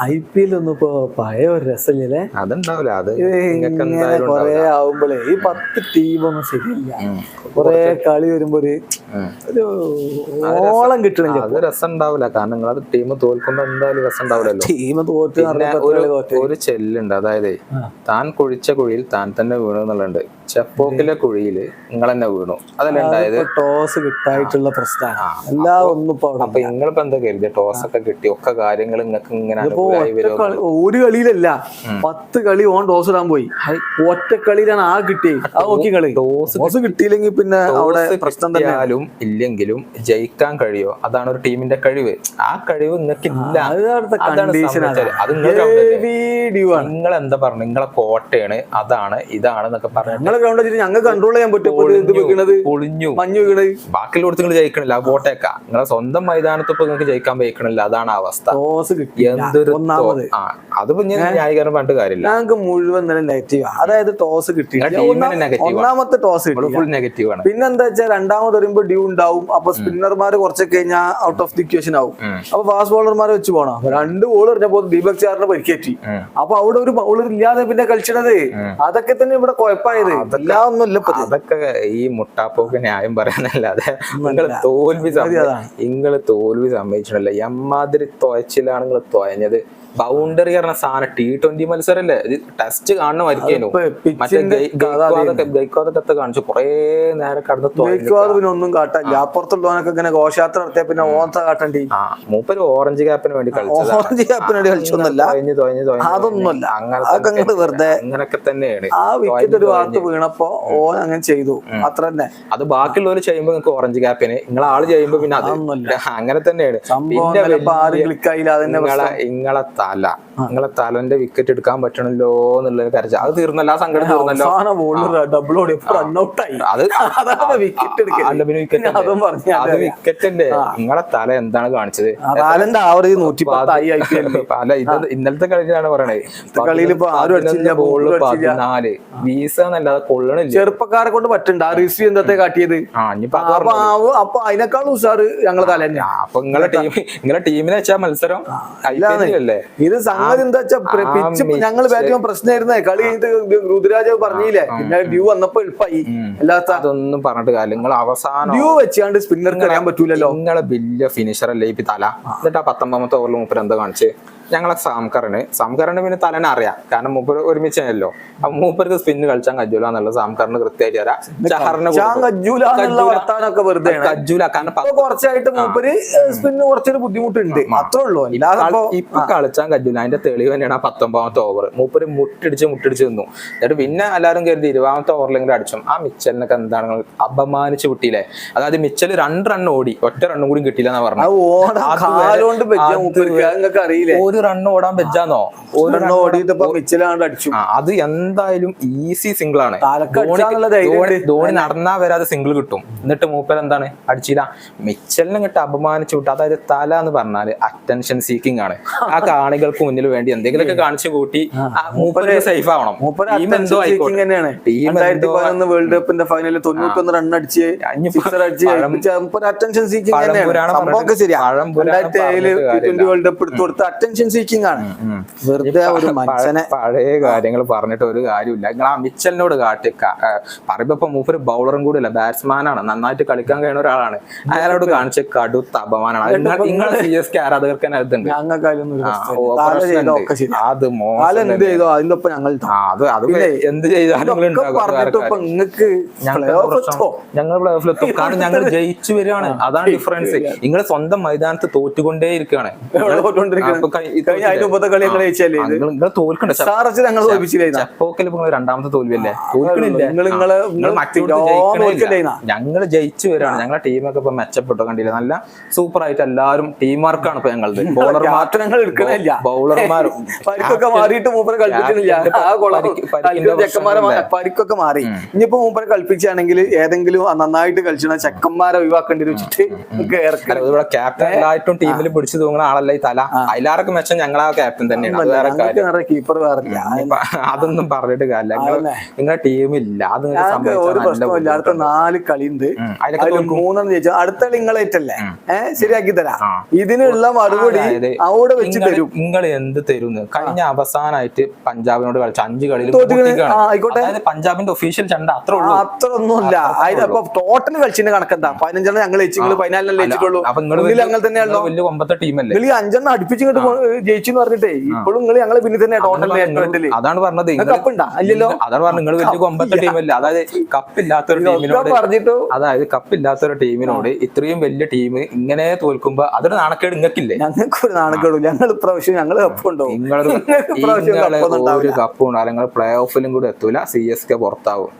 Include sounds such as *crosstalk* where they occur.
I P L ഒന്നും ഇപ്പൊ പഴയ ഒരു രസമില്ലേ? അതുണ്ടാവില്ല. അത് കൊറേ ആവുമ്പോഴേ ഈ പത്ത് ടീമൊന്നും ശരിയില്ല. കൊറേ കളി വരുമ്പോ ഒരു. ഒരു ഓളം കിട്ടണില്ല അത് രസം ഉണ്ടാവില്ല കാരണം നിങ്ങളത് ടീം തോൽക്കുമ്പോ എന്തായാലും രസം ഉണ്ടാവില്ലല്ലോ ടീം തോറ്റ് ഒരു ചെല്ലുണ്ട്. അതായത് താൻ കുഴിച്ച കുഴിയിൽ താൻ തന്നെ വീണു എന്നുള്ളുണ്ട് ചെപ്പോക്കിലെ കുഴിയിൽ നിങ്ങൾ തന്നെ വീണു. അതല്ല ഉണ്ടായത്? ടോസ് കിട്ടായിട്ടുള്ള പ്രശ്നമാണ്. എല്ലാം ഒന്നും അപ്പൊ നിങ്ങളിപ്പോ എന്താ കരുതി ടോസ് ഒക്കെ കിട്ടി. ഒക്കെ കാര്യങ്ങൾ നിങ്ങൾക്ക് ഇങ്ങനെ ഒരു കളിയിലല്ല. പത്ത് കളി ഓൺ ടോസ് ഇടാൻ പോയി. ഒറ്റ കളിയിലാണ് ആ കിട്ടി ആ നോക്കി കളി. ടോസ് കിട്ടിയില്ലെങ്കിൽ പിന്നെ അവിടെ പ്രശ്നം തന്നെയാലും ഇല്ലെങ്കിലും ജയിക്കാൻ കഴിയോ? അതാണ് ഒരു ടീമിന്റെ കഴിവ്. ആ കഴിവ് നിങ്ങൾക്ക് ഇല്ല. അത് നിങ്ങൾ എന്താ പറഞ്ഞു? നിങ്ങളെ കോട്ടയാണ്. അതാണ് ഇതാണ് എന്നൊക്കെ പറഞ്ഞു ഗ്രൗണ്ട് വെച്ചിട്ട് ഞങ്ങൾക്ക് കൺട്രോൾ ചെയ്യാൻ പറ്റും ഇപ്പൊ ഇത് വെക്കണത്? പൊളിഞ്ഞു. മഞ്ഞു വീണത് ബാക്കിയുള്ളടത്ത് നിങ്ങൾ ജയിക്കണില്ല. കോട്ടയൊക്കെ നിങ്ങളെ സ്വന്തം മൈതാനത്ത് ഇപ്പൊ നിങ്ങൾക്ക് ജയിക്കാൻ വയ്ക്കണില്ല. അതാണ് അവസ്ഥ. ടോസ് കിട്ടി എന്തൊരു ഒന്നാമത്. ആ അതിപ്പോ ഞാൻ ന്യായീകരണം പണ്ട് കാര്യമില്ല. ഞങ്ങൾക്ക് മുഴുവൻ നെഗറ്റീവ് അതായത് ടോസ് കിട്ടി. ഒന്നാമത്തെ ടോസ് കിട്ടി ഫുൾ നെഗറ്റീവ് ആണ്. പിന്നെന്താ വെച്ചാൽ രണ്ടാമത് വരുമ്പോ ഡ്യൂ ഉണ്ടാവും. അപ്പൊ സ്പിന്നർമാർ കുറച്ചൊക്കെ കഴിഞ്ഞാൽ ഔട്ട് ഓഫ് ദി ഇക്വേഷൻ ആവും. അപ്പൊ ഫാസ്റ്റ് ബോളർമാരെ വെച്ച് പോണം. രണ്ട് ബോൾ എറിഞ്ഞപ്പോ ദീപക് ചാറിനെ പരിക്കേറ്റി. അപ്പൊ അവിടെ ഒരു ബൗളർ ഇല്ലാതെ പിന്നെ കളിച്ചണത്. അതൊക്കെ തന്നെ ഇവിടെ കുഴപ്പമായത് എല്ലാം. അതൊക്കെ ഈ മുട്ടാപ്പോക്ക് ന്യായം പറയാനല്ലാതെ നിങ്ങൾ തോൽവി സമ്മതി നിങ്ങൾ തോൽവി സമ്മതിച്ചിട്ടില്ല. എമ്മാതിരി തുഴച്ചിലാണ് നിങ്ങൾ തുഴഞ്ഞത് ബൗണ്ടറി പറഞ്ഞ സാധനം ടി ട്വന്റി മത്സരല്ലേ? ഇത് ടെസ്റ്റ് ഇപ്പൊ മറ്റേ കാണിച്ചു. കൊറേ നേരം കടന്ന് ഒന്നും കാട്ടാനില്ല അപ്പുറത്തുള്ളവനൊക്കെ ഇങ്ങനെ ഘോഷയാത്ര നടത്തിയ പിന്നെ ഓണത്തെ കാട്ടണ്ടി. മൂപ്പര് ഓറഞ്ച് ക്യാപ്പിന് വേണ്ടി ഓറഞ്ച് ക്യാപ്പിന് വേണ്ടി തുഴഞ്ഞ് അതൊന്നുമല്ല. അങ്ങനെ വെറുതെ അങ്ങനൊക്കെ തന്നെയാണ്. ആ വിക്കറ്റ് ഒരു വാർത്ത വീണപ്പോ ഓൻ അങ്ങനെ ചെയ്തു. അത്ര തന്നെ. അത് ബാക്കിയുള്ളവർ ചെയ്യുമ്പോ നിങ്ങൾക്ക് ഓറഞ്ച് ക്യാപ്പിന് നിങ്ങളെ ആൾ ചെയ്യുമ്പോ പിന്നെ അത് അതൊന്നുമില്ല. *laughs* അങ്ങനെ തന്നെയാണ്. സംഭവം പിന്നെ ചിലപ്പോ ആരും വലിയ- ക്ലിക്കായില്ല അതന്നെ നിങ്ങളെ ഇങ്ങളെ തല. നിങ്ങളെ തലന്റെ വിക്കറ്റ് എടുക്കാൻ പറ്റണല്ലോ എന്നുള്ള കരച്ച അത് തീർന്നല്ലോ ആ സങ്കടം തീർന്നല്ലോ. ഡബിൾ ഓടി റണ്ണൌട്ടായി അത് *laughs* അതാണ് വിക്കറ്റ് എടുക്കൽ. അല്ല പിന്നെ wicket ഞാൻ അതും അത് വിക്കറ്റ് അല്ലേ? നിങ്ങളെ തല എന്താണ് കാണിച്ചത്? റാലന്റെ ആവറേജ് നൂറ്റി പത്തായി ഐ പി എല്ലിൽ *laughs* അല്ല ഇത് ഇന്നലത്തെ കളിയിലാണ് പറയണത് ബോളിൽ. പതിനാല്. വീസ എന്നല്ലാതെ കൊള്ളണില്ല. ചെറുപ്പക്കാരെ കൊണ്ട് പറ്റണ്ട. ആ റിസീവ് എന്താ കാട്ടിയത്? അപ്പൊ അതിനേക്കാൾ ഉഷാറ് ഞങ്ങളെ തല തന്നെ അപ്പൊ നിങ്ങളെ ടീം നിങ്ങളെ ടീമിനെ വെച്ചാ മത്സരം അല്ലേ? ഇത് സംഗതി എന്താ വെച്ചാൽ പിച്ച് ഞങ്ങൾ ബാറ്റ് ചെയ്യാൻ പ്രശ്നമായിരുന്നേ. കളി കഴിഞ്ഞിട്ട് ഋതുരാജ് പറഞ്ഞില്ലേ പിന്നെ ഡ്യൂ വന്നപ്പോ എളുപ്പമായി അല്ലാത്ത അതൊന്നും പറഞ്ഞിട്ട് കാര്യം നിങ്ങൾ അവസാനം ഡ്യൂ വെച്ചാണ്ട് സ്പിന്നർക്ക് അറിയാൻ പറ്റൂലല്ലോ. നിങ്ങളെ വലിയ ഫിനിഷർ അല്ലേ ഇപ്പൊ തല? എന്നിട്ട് ആ പത്തൊമ്പതാമത്തെ ഓവറിൽ മൂപ്പർ കാണിച്ചേ കാണിച്ച്? ഞങ്ങളെ സാംകറിന്. സാംകറിന് പിന്നെ തലനെ അറിയാം. കാരണം മൂപ്പർ ഒരുമിച്ചല്ലോ അപ്പൊ മൂപ്പർക്ക് സ്പിന്ന് കളിച്ചാൽ കജ്ജൂല എന്നുള്ളത് സാംകറിന് കൃത്യമായിട്ട് അറിയാം. കജ്ജൂല കാരണം കുറച്ചായിട്ട് മൂപ്പര് സ്പിന്ന് കുറച്ചൊരു ബുദ്ധിമുട്ടുണ്ട്. അത്രേ ഉള്ളൂ. ഇപ്പൊ കളിച്ചാൽ കജ്ജൂല. അതിന്റെ തെളിവ് തന്നെയാണ് ആ പത്തൊമ്പതാമത്തെ ഓവർ മൂപ്പര് മുട്ടിടിച്ച് മുട്ടിടിച്ച് നിന്നു. എന്നിട്ട് പിന്നെ എല്ലാവരും കരുതി ഇരുപതാമത്തെ ഓവറിലെങ്കിലും അടിച്ചു. ആ മിച്ചലിനൊക്കെ എന്താണ് അപമാനിച്ച് വിട്ടില്ലേ അതായത് മിച്ചൽ രണ്ട് റൺ ഓടി. ഒറ്റ റണ്ണും കൂടി കിട്ടിയില്ല എന്നാ പറഞ്ഞു. ഒരു റണ്ണ് ഓടാൻ വെച്ചാന്നോ ഒരു ഒരെണ്ണം ഓടിയിട്ട് മിച്ചിലാണ്ട് അടിച്ചു. അത് എന്തായാലും ഈസി സിംഗിൾ ആണ്. ധോണി- നടന്നാ വരാതെ സിംഗിൾ കിട്ടും. എന്നിട്ട് മൂപ്പർ എന്താണ്? അടിച്ചില്ല. മിച്ചലിനെ ഇങ്ങോട്ട് അപമാനിച്ചു വിട്ടു. അതായത് തല എന്ന് പറഞ്ഞാൽ അറ്റൻഷൻ സീക്കിംഗ് ആണ്. ആ *laughs* കാണികൾക്ക് മുന്നിൽ വേണ്ടി എന്തെങ്കിലുമൊക്കെ കാണിച്ചു കൂട്ടി മൂപ്പര് സേഫ് ആവണം. ടീം എന്തോ ആയിക്കോട്ടെ. തന്നെയാണ്. ടീം വേൾഡ് കപ്പിന്റെ ഫൈനലിൽ തൊണ്ണൂറ്റൊന്ന് റൺ അടിച്ച് അറ്റൻഷൻ സീക്കിംഗ് പഴം അറ്റൻഷൻ സീക്കിംഗ് ആണ്. വെറുതെ ഒരു മനുഷ്യനെ പഴയ കാര്യങ്ങൾ പറഞ്ഞിട്ട് ഒരു കാര്യമില്ല. നിങ്ങൾ ആ മിച്ചലിനോട് കാട്ടി പറയുമ്പോ ഇപ്പൊ മൂപ്പര് ബൗളറും കൂടി അല്ല ബാറ്റ്സ്മാനാണ് നന്നായിട്ട് കളിക്കാൻ കഴിയുന്ന ഒരാളാണ്. അയാളോട് കാണിച്ച കടുത്ത അപമാനമാണ്. നിങ്ങളെ സി എസ് കെ ആരാധകർക്ക് അത് എന്ത് ചെയ്തോ അതിന്റെ ഒപ്പം ഞങ്ങൾ ആ, അത് അത് എന്ത് ചെയ്താലും നിങ്ങൾ ഇതൊക്കെ ഉണ്ടാക്കും. അത് വേറെ പറഞ്ഞിട്ട് ഇപ്പൊ കാര്യം. നിങ്ങക്ക് ഞങ്ങൾക്ക് playoff പ്രശ്നം. എത്തുമോ? ഞങ്ങൾ പ്ലേഓഫിലെത്തും *laughs* കാരണം ഞങ്ങൾ ജയിച്ചു വരികയാണ്. അതാണ് ഡിഫറൻസ് നിങ്ങൾ സ്വന്തം മൈതാനത്ത് തോറ്റുകൊണ്ടേ ഇരിക്കുകയാണ് കഴിഞ്ഞ അതിന്റെ മുമ്പത്തെ കളി ഞങ്ങൾ ജയിച്ചല്ലേ നിങ്ങൾ തോൽക്കണ്ട. സാറച്ച് ഞങ്ങൾ തോൽപ്പിച്ചില്ലേ നിങ്ങൾ രണ്ടാമത്തെ തോൽവിയല്ലേ? തോൽക്കണില്ല നിങ്ങൾ നിങ്ങൾ ഞങ്ങൾ ജയിച്ചു വരാണ്. ഞങ്ങളെ ടീമൊക്കെ ഇപ്പൊ മെച്ചപ്പെട്ടു. കണ്ടില്ല? നല്ല സൂപ്പർ ആയിട്ട് എല്ലാവരും ടീം വർക്കാണ് ഇപ്പൊ ഞങ്ങളത്. ബൗളർമാർ ക്യാപ്റ്റനങ്ങൾ എടുക്കണില്ല. ബൗളർമാരും *laughs* പരിക്കൊക്കെ മാറിയിട്ട് മൂപ്പരെ കളിപ്പിക്കുന്നില്ല ക്യാപ്റ്റന്റെ ആ കുളം പരിക്ക്- ചെക്കന്മാരെ പരിക്കൊക്കെ മാറി. ഇനിയിപ്പോ മൂപ്പരെ കളിപ്പിച്ചാണെങ്കിൽ ഏതെങ്കിലും നന്നായിട്ട് കളിച്ചാൽ ചെക്കന്മാരെ ഒഴിവാക്കേണ്ടി വെച്ചിട്ട് ഇവിടെ ക്യാപ്റ്റൻ ആയിട്ടും ടീമിൽ പിടിച്ചു തൂങ്ങുന്ന ആളല്ലേ ഈ തല? അതിലാരൊക്കെ മെച്ചം ഞങ്ങളാ ക്യാപ്റ്റൻ തന്നെയാണ്. വേറെ കാര്യം. കീപ്പർ വേറില്ല *laughs* അതൊന്നും പറഞ്ഞിട്ട് കാര്യമില്ല. നിങ്ങളുടെ ടീമില്ല അത് ഒരു പ്രശ്നമില്ല അടുത്ത നാല് കളിയുണ്ട് മൂന്നെന്ന് ചോദിച്ചാൽ അതിൽ അടുത്ത കളി നിങ്ങളായിട്ടല്ലേ ഏഹ് ശരിയാക്കി തരാം. ആ. ഇതിനുള്ള മറുപടി അവിടെ വെച്ച് തരും. നിങ്ങൾ എന്ത് തരും കഴിഞ്ഞ അവസാനായിട്ട് പഞ്ചാബിനോട് കളിച്ച അഞ്ച് കളിയിൽ. പൊട്ടിക്കാണ്. ആയിക്കോട്ടെ. പഞ്ചാബിന്റെ ഒഫീഷ്യൽ ചണ്ട അത്ര ഉള്ളൂ. അത്ര ഒന്നുമില്ല അതിനപ്പൊ ടോട്ടൽ കളിച്ചിന്റെ കണക്കെന്താ? പതിനഞ്ചെണ്ണം ഞങ്ങൾ ജയിച്ചു. നിങ്ങൾ പതിനാലെണ്ണം ജയിച്ചിട്ടുള്ളൂ. അപ്പൊ നിങ്ങൾ അങ്ങനെ തന്നെയാണല്ലോ. വലിയ ഒമ്പത്തെ ടീമല്ലേ നിങ്ങൾ അഞ്ചെണ്ണം അടുപ്പിച്ച് ഇങ്ങോട്ട് ജയിച്ചു എന്ന് പറഞ്ഞിട്ടേ ഇപ്പോഴും നിങ്ങൾ ഞങ്ങൾ പിന്നെ തന്നെ ടോട്ടൽ അതാണ് പറഞ്ഞത്. നിങ്ങൾ അല്ലല്ലോ അതാണ് പറഞ്ഞത്. നിങ്ങൾ വലിയ കൊമ്പത്തെ ടീമല്ല അതായത് കപ്പില്ലാത്തൊരു ടീമിനോട് പറഞ്ഞിട്ടു അതായത് കപ്പില്ലാത്തൊരു ടീമിനോട് ഇത്രയും വലിയ ടീം ഇങ്ങനെ തോൽക്കുമ്പോ അതൊരു നാണക്കേട് നിങ്ങൾക്കില്ലേ? ഞങ്ങൾക്ക് ഒരു നാണക്കേടില്ല ഞങ്ങൾ ഇപ്രാവശ്യം ഞങ്ങൾ കപ്പുണ്ടോ നിങ്ങളൊരു നിങ്ങൾ ഒരു ഉണ്ടാവില്ല. കപ്പും നിങ്ങൾ പ്ലേ ഓഫിലും കൂടെ എത്തൂല. C S K പുറത്താവും.